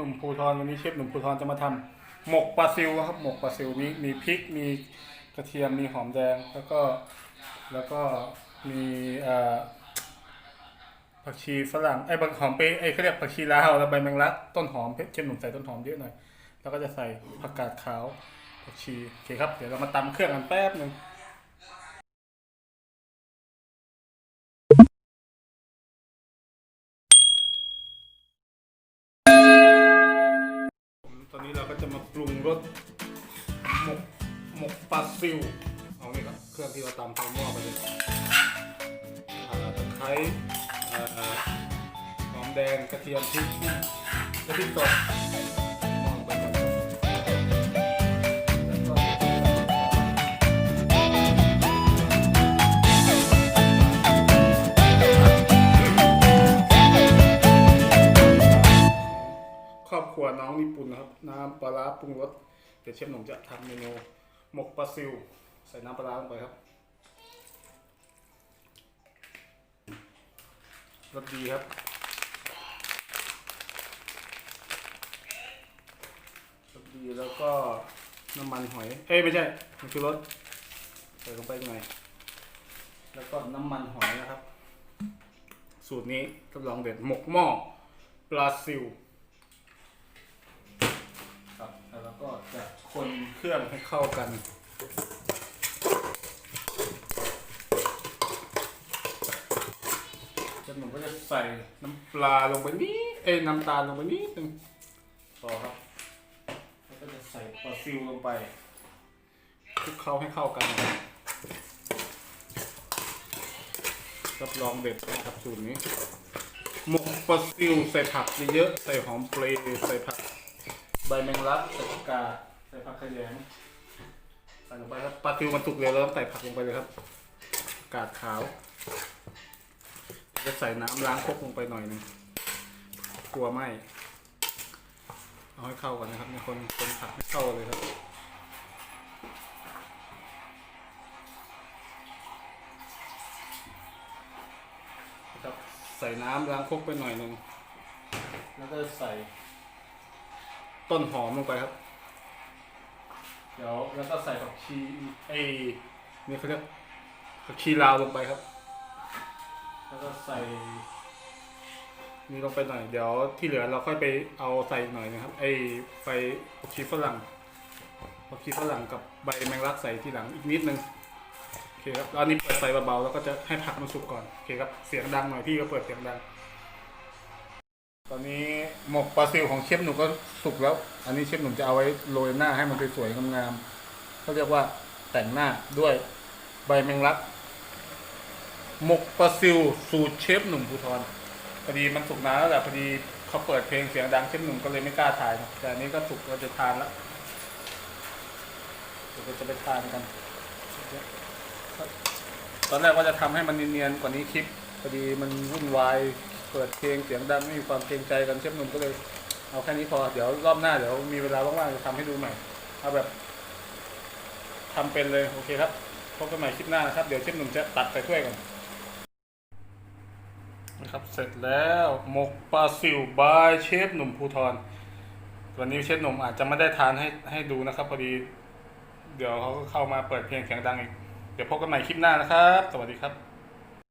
ขนมภูทรวันนี้เชฟหนุ่มภูทรจะมาทำหมกปลาซิวครับหมกปลาซิวมีมีพริกมีกระเทียมมีหอมแดงแล้วก็แล้วก็มีผักชีฝรั่งไอ้ผักหอมเปรไอ้เขาเรียกผักชีลาวแล้วใบแมงลักต้นหอมเชฟหนุ่มใส่ต้นหอมเยอะหน่อยแล้วก็จะใส่ผักกาดขาวผักชีโอเคครับเดี๋ยวเรามาตำเครื่องกันแป๊บหนึ่ง ตอนนี้เราก็จะมาปรุงรสหมกหมกปลาซิว เอานี่ครับเครื่องที่เราตำเข้าหม้อไปเลยตะไคร้หอมแดงกระเทียมพริกกระเทียมสด น้องญี่ปุ่นนะครับน้ำปลาร้าปรุงรสเดี๋ยวเชฟหนุ่มจะทำเมนูหมกปลาซิว ใส่น้ำปลาร้าลงไปครับรสดีครับรสดีแล้วก็น้ำมันหอย เอ้ยไม่ใช่มันคือรสใส่ลงไปหน่อยแล้วก็น้ำมันหอยนะครับ สูตรนี้รับรองเด็ดหมกหม้อปลาซิว ครับแล้วก็ จะคนเครื่องให้เข้ากันจากนั้นก็จะใส่น้ำปลาลงไปนิดเอ้ยน้ำตาลลงไปนิดนึงพอครับ แล้วก็จะใส่ปลาซิวลงไปคลุกเคล้าให้เข้ากันนะครับรับรองเด็ดนะครับสูตรนี้หมกปลาซิวใส่ผักเยอะๆใส่หอมเปรย์ใส่ผัก ใบแมงลักใส่ผักกาดใส่ผักขยงใส่ลงไปครับปลาทิวมันสุกเร็วเราต้องใส่ผักลงไปเลยครับกาดขาว จะใส่น้ำล้างครกลงไปหน่อยหนึงกลัวไหมเอาให้เข้ากันนะครับมีคนคนผักให้เข้ากันเลยครับ ครับใส่น้ำล้างครกไปหน่อยหนึ่งแล้วก็ใส่ ต้นหอมลงไปครับ เดี๋ยวแล้วก็ใส่ผักชีไอ้นี่เขาเรียกผักชีลาวลงไปครับ แล้วก็ใส่นี่ลงไปหน่อย เดี๋ยวที่เหลือเราค่อยไปเอาใส่หน่อยนะครับ ไอ้ไปผักชีฝรั่งผักชีฝรั่งกับใบแมงลักใส่ทีหลังอีกนิดนึงโอเคครับแล้วอันนี้เปิดไฟเบาๆแล้วก็จะให้ผักมันสุกก่อนโอเคครับเสียงดังหน่อยพี่ก็เปิดเสียงดัง ตอนนี้หมกปลาซิวของเชฟหนุ่มก็สุกแล้ว อันนี้เชฟหนุ่มจะเอาไว้โรยหน้าให้มันสวยๆงามๆเขาเรียกว่าแต่งหน้าด้วยใบแมงลัก หมกปลาซิวสูตรเชฟหนุ่มภูทรพอดีมันสุกนานแล้วแหละพอดีเขาเปิดเพลงเสียงดังเชฟหนุ่มก็เลยไม่กล้าถ่ายนะแต่อันนี้ก็สุกเราจะทานแล้วเดี๋ยวเราจะไปทานกัน ตอนแรกว่าจะทำให้มันเนียนๆกว่านี้คลิปพอดีมันวุ่นวาย เปิดเพลงเสียงดังไม่มีความเกรงใจกันเชฟหนุ่มก็เลย เอาแค่นี้พอเดี๋ยวรอบหน้าเดี๋ยวมีเวลาว่างๆจะทำให้ดูใหม่เอาแบบทำเป็นเลยโอเคครับพบกันใหม่คลิปหน้านะครับเดี๋ยวเชฟหนุ่มจะตัดใส่ถ้วยก่อนนะครับเสร็จแล้วหมกปลาซิวบายเชฟหนุ่มภูทรวันนี้เชฟหนุ่มอาจจะไม่ได้ทานให้ให้ดูนะครับพอดีเดี๋ยวเขาก็เข้ามาเปิดเพลงเสียงดังอีก เดี๋ยวพบกันใหม่คลิปหน้านะครับ สวัสดีครับ